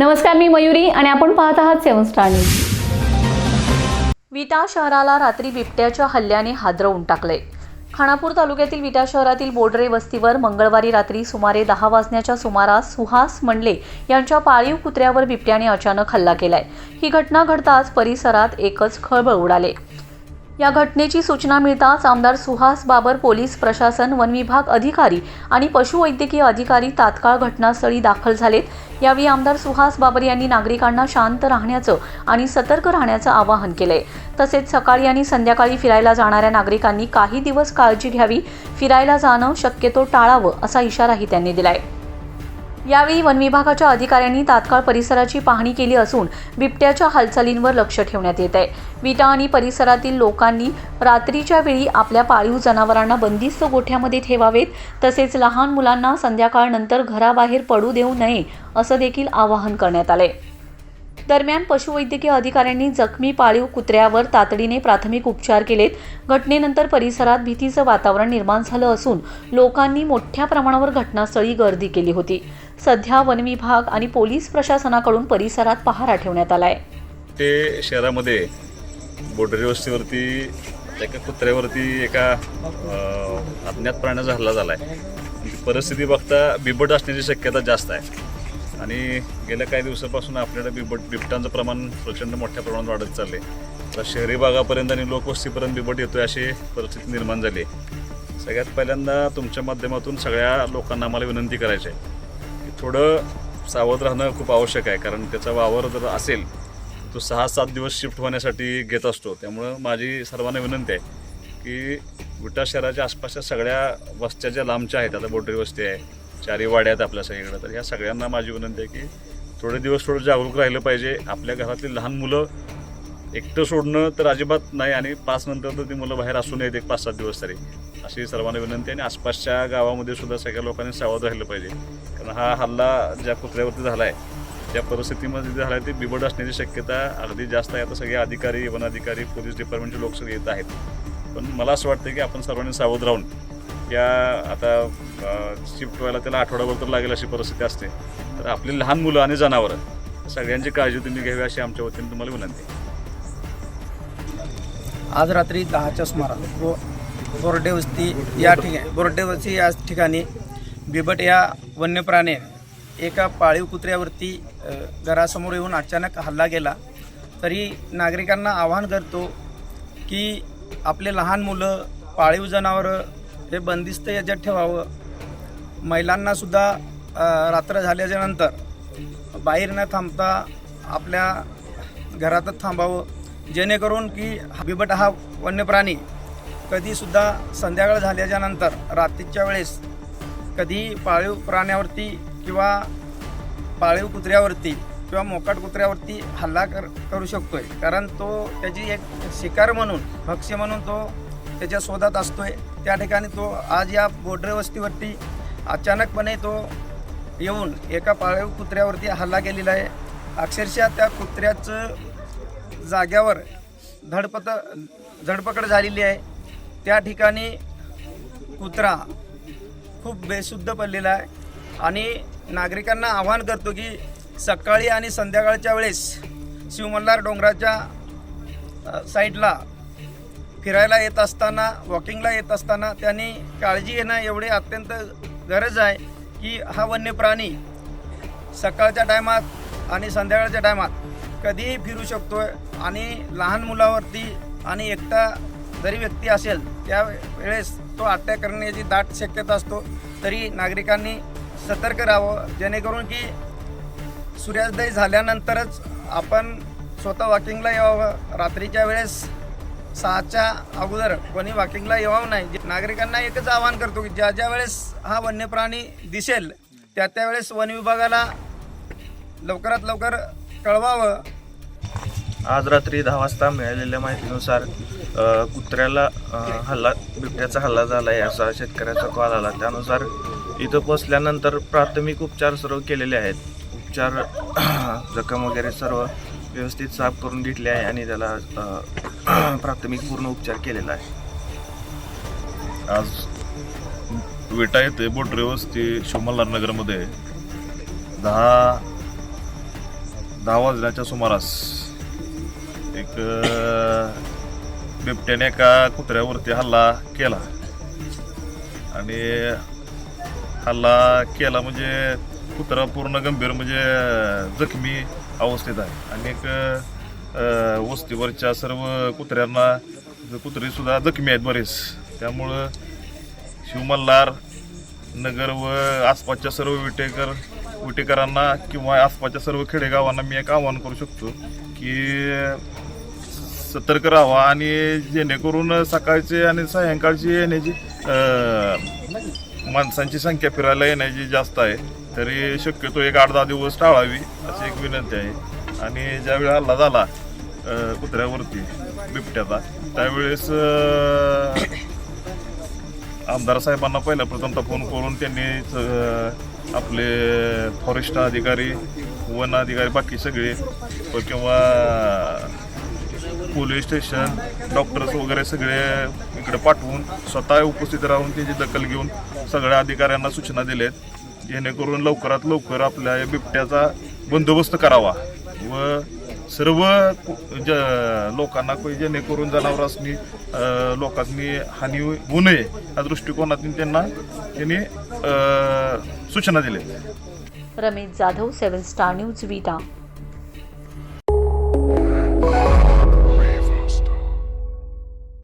नमस्कार मी मयुरी आणि आपण पाहत आहात सेवन स्टार न्यूज. विटा शहराला रात्री बिबट्याच्या हल्ल्याने हादरवून टाकले. खानापूर तालुक्यातील विटा शहरातील बोडरे वस्तीवर मंगळवारी रात्री सुमारे दहा वाजण्याच्या सुमारास सुहास मंडले यांच्या पाळीव कुत्र्यावर बिबट्याने अचानक हल्ला केलाय. ही घटना घडताच परिसरात एकच खळबळ उडाले. या घटनेची सूचना मिळताच आमदार सुहास बाबर पोलीस प्रशासन वनविभाग अधिकारी आणि पशुवैद्यकीय अधिकारी तात्काळ घटनास्थळी दाखल झालेत. यावेळी आमदार सुहास बाबर यांनी नागरिकांना शांत राहण्याचं आणि सतर्क राहण्याचं आवाहन केलंय. तसेच सकाळी आणि संध्याकाळी फिरायला जाणाऱ्या नागरिकांनी काही दिवस काळजी घ्यावी. फिरायला जाणं शक्यतो टाळावं असा इशाराही त्यांनी दिलाय. यावेळी वन विभागाच्या अधिकाऱ्यांनी तात्काळ परिसराची पाहणी केली असून बिबट्याच्या हालचालींवर लक्ष ठेवण्यात येत आहे. विटा आणि परिसरातील लोकांनी रात्रीच्या वेळी आपल्या पाळीव जनावरांना बंदिस्त गोठ्यामध्ये ठेवावेत तसेच लहान मुलांना संध्याकाळनंतर घराबाहेर पडू देऊ नये असं देखील आवाहन करण्यात आलंय. दरम्यान पशुवैद्यकीय अधिकाऱ्यांनी जखमी पाळीव कुत्र्यावर तातडीने प्राथमिक उपचार केलेत. घटनेनंतर परिसरात भीतीचं वातावरण निर्माण झालं असून लोकांनी मोठ्या प्रमाणावर घटनास्थळी गर्दी केली होती. सध्या वन विभाग आणि पोलीस प्रशासनाकडून परिसरात पहारा ठेवण्यात आलाय. ते शहरामध्ये बोर्डरी वस्तीवरती एका कुत्र्यावरती एका अज्ञात प्राण्याचा हल्ला झाला आहे म्हणजे परिस्थिती बघता बिबट असण्याची शक्यता जास्त आहे. आणि गेल्या काही दिवसापासून आपल्याकडे बिबट बिबटांचं प्रमाण प्रचंड मोठ्या प्रमाणात वाढत चालले तर शहरी भागापर्यंत आणि लोकवस्तीपर्यंत बिबट येतोय अशी परिस्थिती निर्माण झाली आहे. सगळ्यात पहिल्यांदा तुमच्या माध्यमातून सगळ्या लोकांना आम्हाला विनंती करायची आहे की थोडं सावध राहणं खूप आवश्यक आहे. कारण त्याचा वावर जर असेल तो सहा सात दिवस शिफ्ट होण्यासाठी घेत असतो. त्यामुळं माझी सर्वांना विनंती आहे की विटा शहराच्या आसपासच्या सगळ्या वस्त्या ज्या लांबच्या आहेत आता बोटरी वस्ती आहे चारी वाड्यात आपल्या सगळीकडे. तर ह्या सगळ्यांना माझी विनंती आहे की थोडे दिवस थोडं जागरूक राहिलं पाहिजे. आपल्या घरातली लहान मुलं एकटं सोडणं तर अजिबात नाही आणि पाच नंतर तर ती मुलं बाहेर असू नयेत एक पाच सात दिवस तरी. अशी सर्वांना विनंती आहे आणि आसपासच्या गावामध्ये सुद्धा सगळ्या लोकांनी सावध राहिलं पाहिजे. कारण हा हल्ला ज्या कुत्र्यावरती झाला आहे ज्या परिस्थितीमध्ये झाला आहे ते बिबड असण्याची शक्यता अगदी जास्त आहे. आता सगळे अधिकारी वन अधिकारी पोलीस डिपार्टमेंटचे लोक सगळे येत आहेत. पण मला असं वाटतं की आपण सर्वांनी सावध राहून या आता शिफ्ट व्हायला त्याला आठवडाभर तर लागेल अशी परिस्थिती असते. तर आपली लहान मुलं आणि जनावरं सगळ्यांची काळजी तुम्ही घ्यावी अशी आमच्या वतीने तुम्हाला विनंती आहे. आज रात्री दहाच्या सुमारास बो बोर्डे वस्ती या ठिकाणी बोर्डे वस्ती या ठिकाणी बिबट या वन्य प्राणी एका पाळीव कुत्र्यावरती अ, घरासमोर येऊन अचानक हल्ला केला. तरी नागरिकांना आवाहन करतो की आपले लहान मुलं पाळीव जनावरं हे बंदिस्त याच्यात ठेवावं. महिलांनासुद्धा रात्र झाल्याच्यानंतर बाहेर न थांबता आपल्या घरातच थांबावं. जेणेकरून की हा बिबट हा वन्य प्राणी कधीसुद्धा संध्याकाळ झाल्याच्यानंतर रात्रीच्या वेळेस कधी पाळीव प्राण्यावरती किंवा पाळीव कुत्र्यावरती किंवा मोकाट कुत्र्यावरती हल्ला कर करू शकतो आहे कारण तो त्याची एक शिकार म्हणून भक्ष्य म्हणून तो त्याच्या शोधात असतोय. त्या ठिकाणी तो आज या बोर्डर वस्तीवरती अचानकपणे तो येऊन एका पाळीव कुत्र्यावरती हल्ला केलेला आहे. अक्षरशः त्या कुत्र्याचं जाग्यावर धडपत धडपकड झालेली आहे. त्या ठिकाणी कुत्रा खूप बेशुद्ध पडलेला आहे आणि नागरिकांना आवाहन करतो की सकाळी आणि संध्याकाळच्या वेळेस शिवमल्हार डोंगराच्या साईडला फिरायला येत असताना वॉकिंगला येत असताना त्यांनी काळजी घेणं एवढे अत्यंत गरज आहे की हा वन्य प्राणी सकाळच्या टायमात आणि संध्याकाळच्या टायमात कधीही फिरू शकतो आणि लहान मुलावरती आणि एकटा जरी व्यक्ती असेल त्या वेळेस तो अटॅक करण्याची दाट शक्यता असतो तरी नागरिकांनी सतर्क राहावं जेणेकरून की सूर्योदय झाल्यानंतरच आपण स्वतः वॉकिंगला यावं. रात्रीच्या वेळेस सहाच्या अगोदर कोणी वॉकिंगला येवा नाही. नागरिकांना एकच आवाहन करतो की ज्या ज्या वेळेस हा वन्य प्राणी दिसेल त्या त्यावेळेस वन विभागाला लवकरात लवकर कळवावं. आज रात्री दहा वाजता मिळालेल्या माहितीनुसार कुत्र्याला हल्ला बिबट्याचा हल्ला झाला आहे असा शेतकऱ्याचा कॉल आला. त्यानुसार इथं पोचल्यानंतर प्राथमिक उपचार सर्व केलेले आहेत. उपचार जखम वगैरे सर्व व्यवस्थित साफ करून घेतले आहे आणि त्याला प्राथमिक पूर्ण उपचार केलेला आहे. आज विटा येथे बोटरे वस्ती शिवमल्हार नगरमध्ये दहा दहा वाजण्याच्या सुमारास एक बिबट्याने एका कुत्र्यावरती हल्ला केला. आणि हल्ला केला म्हणजे कुत्रा पूर्ण गंभीर म्हणजे जखमी अवस्थेत आहे. आणि वस्तीवरच्या सर्व कुत्र्यांना कुत्री सुद्धा जखमी आहेत बरेच. त्यामुळं शिवमल्हार नगर व आसपासच्या सर्व विटेकर विटेकरांना किंवा आसपासच्या सर्व खेडेगावांना मी एक आवाहन करू शकतो की सतर्क राहावा आणि जेणेकरून सकाळचे आणि सायंकाळची येण्याची माणसांची संख्या फिरायला येण्याची जास्त आहे. तरी शक्यतो एक आठ दहा दिवस टाळावी अशी एक विनंती आहे. आणि ज्यावेळी हल्ला झाला कुत्र्यावरती बिबट्याचा त्यावेळेस आमदार साहेबांना पहिला प्रथमता फोन करून त्यांनी आपले फॉरेस्ट अधिकारी वन अधिकारी बाकी सगळे व किंवा पोलीस स्टेशन डॉक्टर्स वगैरे सगळे इकडे पाठवून स्वतः उपस्थित राहून त्याची दखल घेऊन सगळ्या अधिकाऱ्यांना सूचना दिल्या आहेत जेणेकरून लवकरात लवकर आपल्या या बिबट्याचा बंदोबस्त करावा व सर्व ज लोकांना जेणेकरून जनावरांनी लोकांनी हानी होऊ नये या दृष्टिकोनातून त्यांना त्यांनी सूचना दिल्या. Ramesh Jadhav seven star news Vita.